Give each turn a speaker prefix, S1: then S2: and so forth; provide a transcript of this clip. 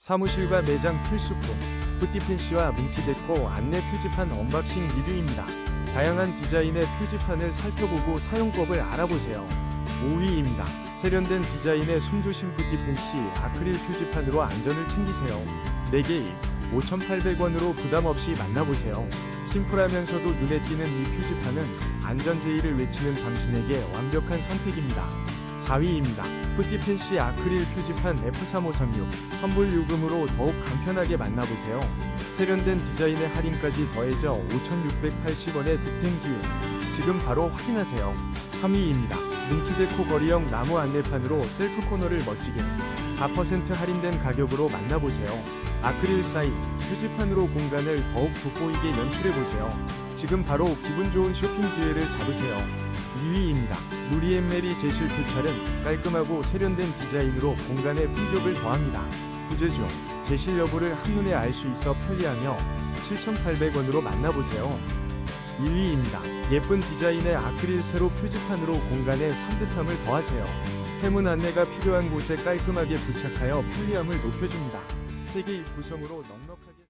S1: 사무실과 매장 필수품, 푸티펜시와 문키데코 안내 표지판 언박싱 리뷰입니다. 다양한 디자인의 표지판을 살펴보고 사용법을 알아보세요. 5위입니다. 세련된 디자인의 숨조심 푸티펜시 아크릴 표지판으로 안전을 챙기세요. 4개입 5,800원으로 부담 없이 만나보세요. 심플하면서도 눈에 띄는 이 표지판은 안전 제의를 외치는 당신에게 완벽한 선택입니다. 4위입니다. 푸티펜시 아크릴 표지판 F35336 선불 요금으로 더욱 간편하게 만나보세요. 세련된 디자인의 할인까지 더해져 5,680원의 득템 기회. 지금 바로 확인하세요. 3위입니다. 문키데코 거리형 나무 안내판으로 셀프 코너를 멋지게 4% 할인된 가격으로 만나보세요. 아크릴 사인 표지판으로 공간을 더욱 돋보이게 연출해보세요. 지금 바로 기분 좋은 쇼핑 기회를 잡으세요. 2위입니다. 누리앤메리 제실 표찰은 깔끔하고 세련된 디자인으로 공간에 품격을 더합니다. 부재 중, 제실 여부를 한눈에 알 수 있어 편리하며 7,800원으로 만나보세요. 1위입니다. 예쁜 디자인의 아크릴 세로 표지판으로 공간에 산뜻함을 더하세요. 해문 안내가 필요한 곳에 깔끔하게 부착하여 편리함을 높여줍니다. 세계의 구성으로 넉넉한